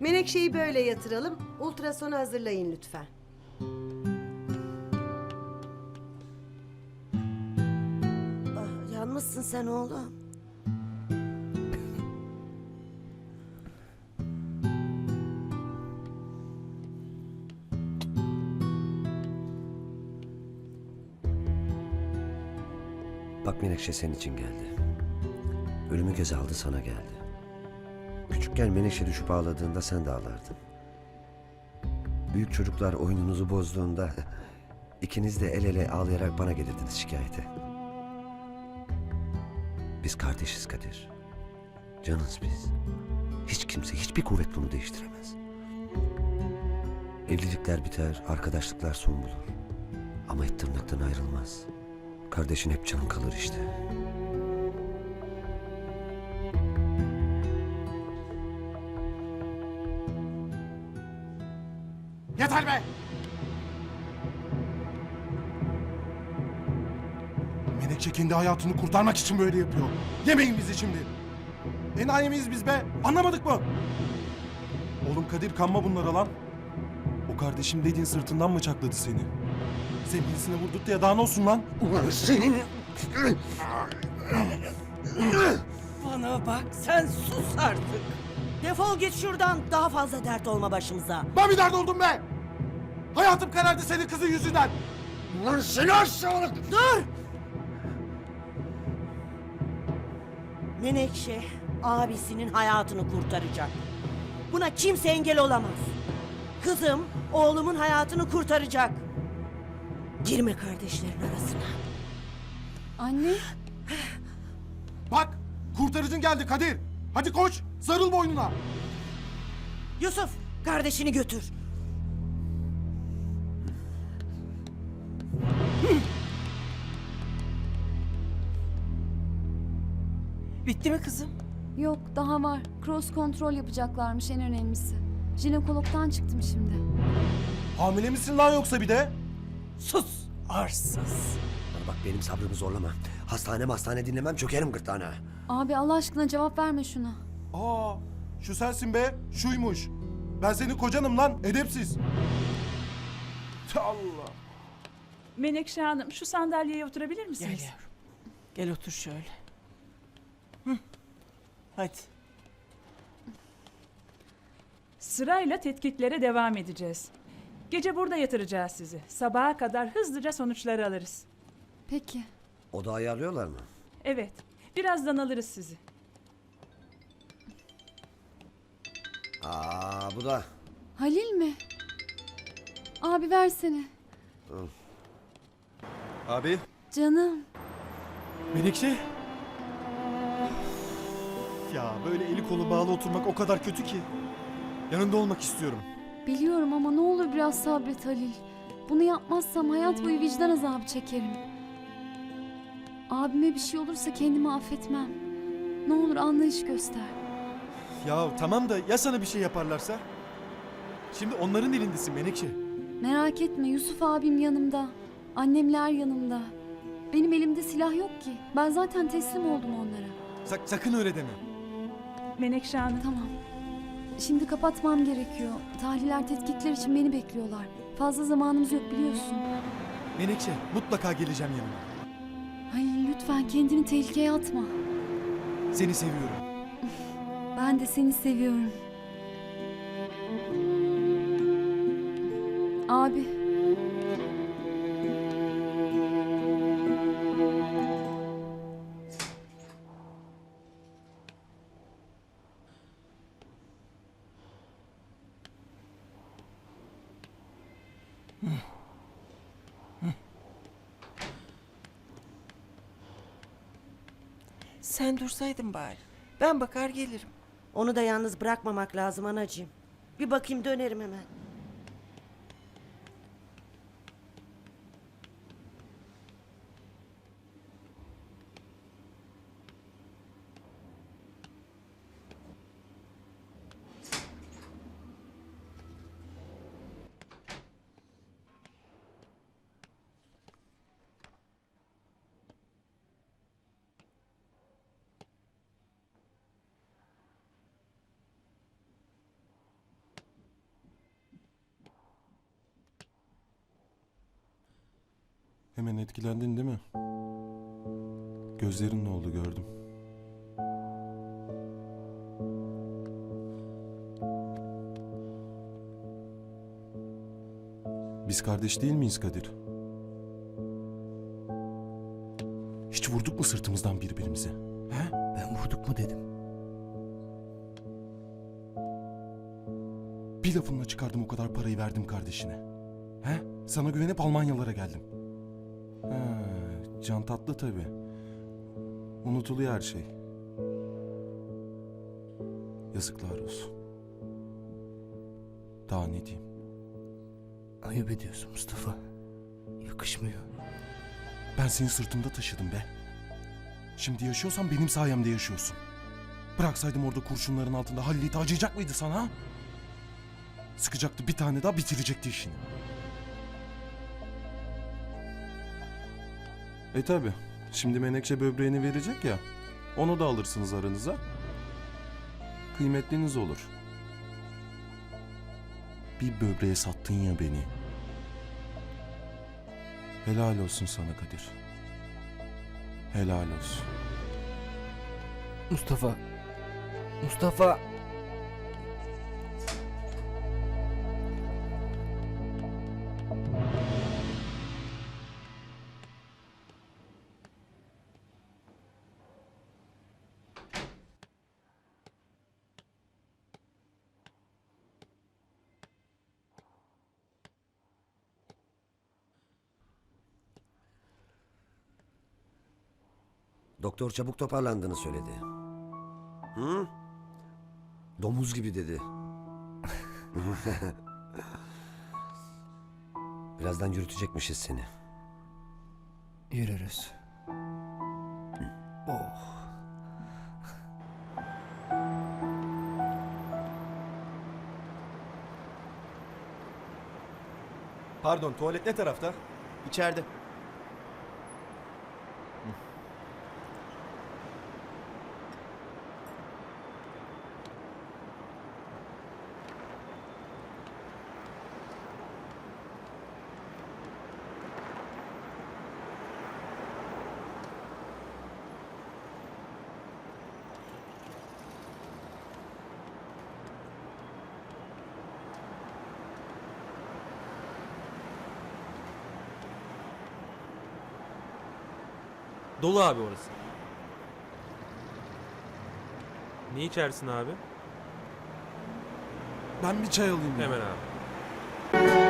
Menekşeyi böyle yatıralım. Ultrason hazırlayın lütfen. Ah, yanmışsın sen oğlum. Bak Menekşe senin için geldi. Ölümü göze aldı sana geldi. Küçükken Menekşe düşüp ağladığında sen de ağlardın. Büyük çocuklar oyununuzu bozduğunda ikiniz de el ele ağlayarak bana gelirdiniz şikayete. Biz kardeşiz Kadir. Canız biz. Hiç kimse, hiçbir kuvvet bunu değiştiremez. Evlilikler biter, arkadaşlıklar son bulur. Ama et tırnaktan ayrılmaz. Kardeşin hep canın kalır işte. Yeter be! Menekşe kendi hayatını kurtarmak için böyle yapıyor. Yemeyin bizi şimdi. Enayi miyiz biz be? Anlamadık mı? Oğlum Kadir kanma bunlara lan. O kardeşim dediğin sırtından mı çakladı seni? Sevgilisine vurdurttu ya daha ne olsun lan? Ulan senin... Bana bak sen sus artık. Defol git şuradan daha fazla dert olma başımıza. Ben bir dert oldum be! Hayatım karardı senin kızın yüzünden. Ulan seni aşağılık! Dur! Menekşe abisinin hayatını kurtaracak. Buna kimse engel olamaz. Kızım oğlumun hayatını kurtaracak. Girme kardeşlerin arasına. Anne, Bak kurtarıcın geldi Kadir. Hadi koş sarıl boynuna. Yusuf kardeşini götür. Bitti mi kızım? yok daha var. Cross kontrol yapacaklarmış en önemlisi. Jinekologdan çıktım şimdi. Hamile misin lan yoksa bir de? Sus arsız. Bak benim sabrımı zorlama. Hastane hastane dinlemem çökerim gırtlağına. Abi Allah aşkına cevap verme şuna. Aa, şu sensin be, şuymuş. Ben senin kocanım lan, edepsiz. Allah. Menekşe Hanım şu sandalyeye oturabilir misiniz? Gel yavrum. Gel otur şöyle. Hı. Hadi. Sırayla tetkiklere devam edeceğiz. Gece burada yatıracağız sizi. Sabaha kadar hızlıca sonuçları alırız. Peki. Oda ayarlıyorlar mı? Evet, birazdan alırız sizi. Aa bu da. Halil mi? Abi versene. Abi, Canım. Menekşe. Ya böyle eli kolu bağlı oturmak o kadar kötü ki. Yanında olmak istiyorum. Biliyorum ama ne olur biraz sabret Halil. Bunu yapmazsam hayat boyu vicdan azabı çekerim. Abime bir şey olursa kendimi affetmem. Ne olur anlayış göster. Ya tamam da ya sana bir şey yaparlarsa? Şimdi onların elindesin Menekşe. Merak etme Yusuf abim yanımda. Annemler yanımda. Benim elimde silah yok ki. Ben zaten teslim oldum onlara. Sak- sakın öyle deme. Menekşe Hanım, Tamam. Şimdi kapatmam gerekiyor. Tahliller tetkikler için beni bekliyorlar. Fazla zamanımız yok biliyorsun. Menekşe mutlaka geleceğim yanına. Halil lütfen kendini tehlikeye atma. Seni seviyorum. Ben de seni seviyorum. Abi. Sen dursaydın bari. Ben bakar gelirim. Onu da yalnız bırakmamak lazım anacığım. Bir bakayım dönerim hemen. Hemen etkilendin değil mi? Gözlerin ne oldu gördüm. Biz kardeş değil miyiz Kadir? Hiç vurduk mu sırtımızdan birbirimize? He? Ben vurduk mu dedim. Bir lafınla çıkardım o kadar parayı verdim kardeşine. He? Sana güvenip Almanyalara geldim. Ha, can tatlı tabii. Unutuluyor her şey. Yazıklar olsun. Daha ne diyeyim? Ayıp ediyorsun Mustafa. Yakışmıyor. Ben seni sırtımda taşıdım be. Şimdi yaşıyorsan benim sayemde yaşıyorsun. Bıraksaydım orada kurşunların altında Halil'i acıyacak mıydı sana? ha? Sıkacaktı bir tane daha bitirecekti işini. E tabi. Şimdi Menekşe böbreğini verecek ya. Onu da alırsınız aranıza. Kıymetliniz olur. Bir böbreğe sattın ya beni. Helal olsun sana Kadir. Helal olsun. Mustafa. Mustafa. Doktor çabuk toparlandığını söyledi. Hı? Domuz gibi dedi. Birazdan yürütecekmişiz seni. Yürürüz. Oh. Pardon tuvalet ne tarafta? İçeride. Dolu abi orası. Ne içersin abi? Ben bir çay alayım. ya. Abi.